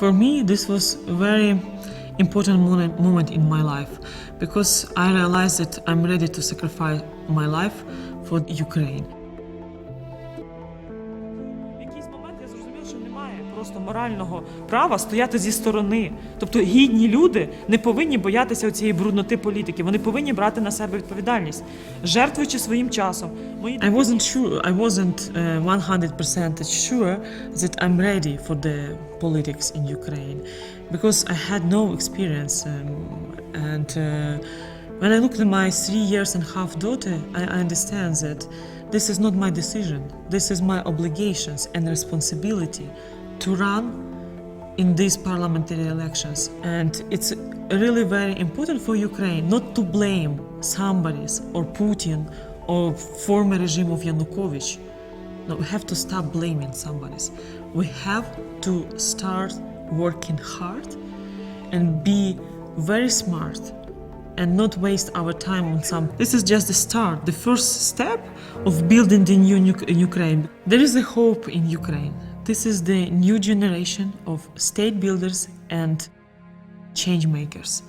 For me, this was a very important moment, moment in my life because I realized that I'm ready to sacrifice my life for Ukraine. Що немає просто морального права стояти зі сторони. Тобто гідні люди не повинні боятися цієї брудноти політики. Вони повинні брати на себе відповідальність, жертвуючи своїм часом. I wasn't sure, I wasn't uh, 100% sure that I'm ready for the politics in Ukraine because I had no experience um, and uh, when I look at my three years and half daughter, I understand that this is not my decision. This is my obligations and responsibility to run in these parliamentary elections. And it's really very important for Ukraine not to blame somebody's or Putin or former regime of Yanukovych. No, we have to stop blaming somebody's. We have to start working hard and be very smart and not waste our time on some. This is just the start, the first step of building the new Ukraine. There is a hope in Ukraine. This is the new generation of state builders and change makers.